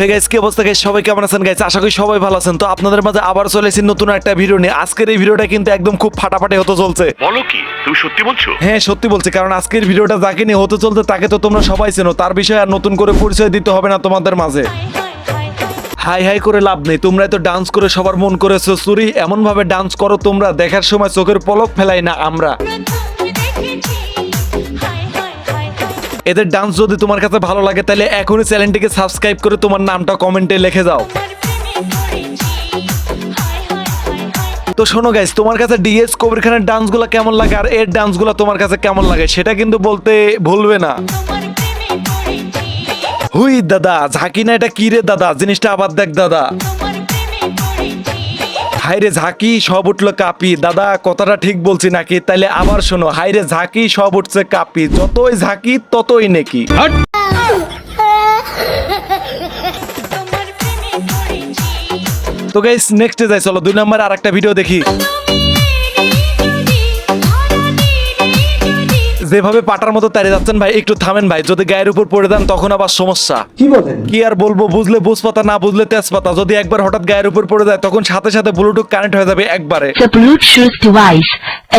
Hey guys কি অবস্থা guys সবাই কেমন আছেন গাইস আশা করি সবাই ভালো আছেন। তো আপনাদের মাঝে আবার চলে এসেছি নতুন একটা ভিডিও নিয়ে। আজকের এই ভিডিওটা কিন্তু একদম খুব ফাটাফাটি হতে চলছে। বলো কি? তুমি সত্যি বলছো? হ্যাঁ সত্যি বলছি। কারণ আজকের ভিডিওটা যাকে নিয়ে হতে চলতে তাকে তো তোমরা সবাই চেনো। তার বিষয়ে আর নতুন করে পরিচয় দিতে হবে না তোমাদের মাঝে। হাই হাই করে লাভ নেই। তোমরা তো ডান্স করে সবার মন করেছ। চুরি এমন ভাবে ডান্স করো তোমরা। দেখার সময় চোখের পলক ফেলাই না আমরা। এদের ডান্স যদি তোমার কাছে ভালো লাগে, তাহলে এখনই চ্যানেলটিকে সাবস্ক্রাইব করে তোমার নামটা কমেন্টে লিখে যাও। তো শোনো গাইস তোমার কাছে ডিএস কবির খানের ডান্সগুলো কেমন লাগে আর এর ডান্সগুলো তোমার কাছে কেমন লাগে, সেটা কিন্তু বলতে ভুলবে না। হুই দাদা ঝাঁকি না এটা কি রে দাদা? জিনিসটা আবার দেখ দাদা। হাইরে ঝাঁকি সব উঠল কাপি। দাদা কথাটা ঠিক বলছি নাকি? তাইলে আবার শোনো হাইরে ঝাঁকি সব উঠছে কাপি। যতই ঝাঁকি ততই নাকি। তো গাইস নেক্সটে যাই চলো দুই নম্বর আর একটা ভিডিও দেখি। যেভাবে পাটার মতো তাড়িয়ে যাচ্ছেন ভাই একটু থামেন ভাই। যদি গায়ের উপর পড়ে দেন তখন আবার সমস্যা। কি বলেন? কি আর বলব বুঝলে বুঝপাতা না বুঝলে তেজপাতা। যদি একবার হঠাৎ গায়ের উপর পড়ে যায় তখন সাথে সাথে ব্লুটুথ কানেক্ট হয়ে যাবে একবারে। The Bluetooth device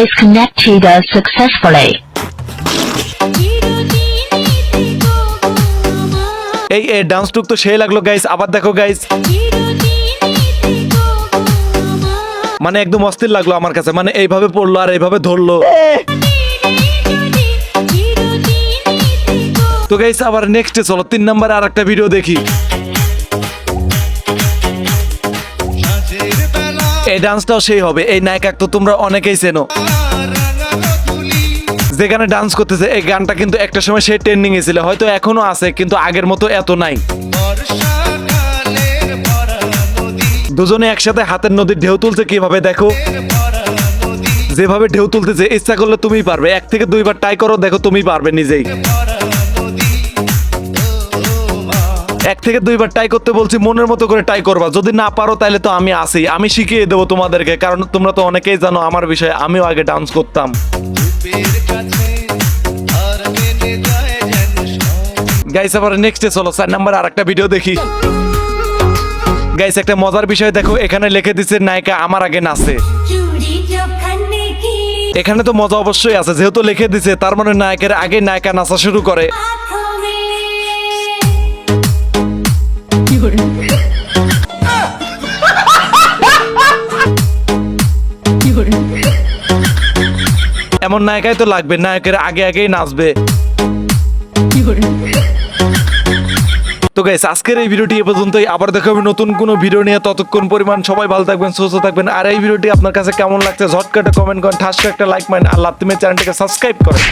is connected successfully. এই এই ডান্স টুক তো সেই লাগল গাইস আবার দেখো গাইস মানে একদম অস্থির লাগল আমার কাছে। মানে এইভাবে পড়ল আর এইভাবে ধরলো। তো গাইস আবার নেক্সটে চলো, তিন নাম্বার আর একটা ভিডিও দেখি। এই ডান্সটাও সেই হবে, এই নায়িকা তো তোমরা অনেকেই চেনো। যেখানে ডান্স করতেছে, এই গানটা কিন্তু একটা সময় সেই ট্রেন্ডিং এ ছিল, হয়তো এখনও আছে, কিন্তু আগের মতো এত নাই। দুজনে একসাথে হাতের নদীর ঢেউ তুলছে কীভাবে, দেখো। যেভাবে ঢেউ তুলতেছে, ইচ্ছা করলে তুমি পারবে, এক থেকে দুইবার ট্রাই করো, দেখো তুমি পারবে নিজেই। এক থেকে দুইবার ট্রাই করতে বলছি, মনের মতো করে ট্রাই করবা। যদি না পারো তাহলে তো আমি আসি আমি শিখিয়ে দেবো তোমাদেরকে, কারণ তোমরা তো অনেকেই জানো আমার বিষয়ে, আমিও আগে ডান্স করতাম। গাইস আবার নেক্সটে চলো চার নাম্বার আর একটা ভিডিও দেখি। গাইস একটা মজার বিষয় দেখো, এখানে লিখে দিচ্ছে নায়িকা আমার আগে নাচে। এখানে তো মজা অবশ্যই আছে, যেহেতু লিখে দিছে, তার মানে নায়কের আগে নায়িকা নাচা শুরু করে। এমন নায়িকাই তো লাগবে, নায়কের আগে আগেই নাচবে। তো গাইস আজকের এই ভিডিওটি এ পর্যন্তই। আবার দেখা হবে নতুন কোনো ভিডিও নিয়ে। ততক্ষণ পরিমাণ সবাই ভালো থাকবেন, সুস্থ থাকবেন। আর এই ভিডিওটি আপনার কাছে কেমন লাগছে, ঝটকাটা কমেন্ট করেন ঠাস একটা লাইক মারেন, আর লাত্তিমে চ্যানেলটিকে সাবস্ক্রাইব করেন।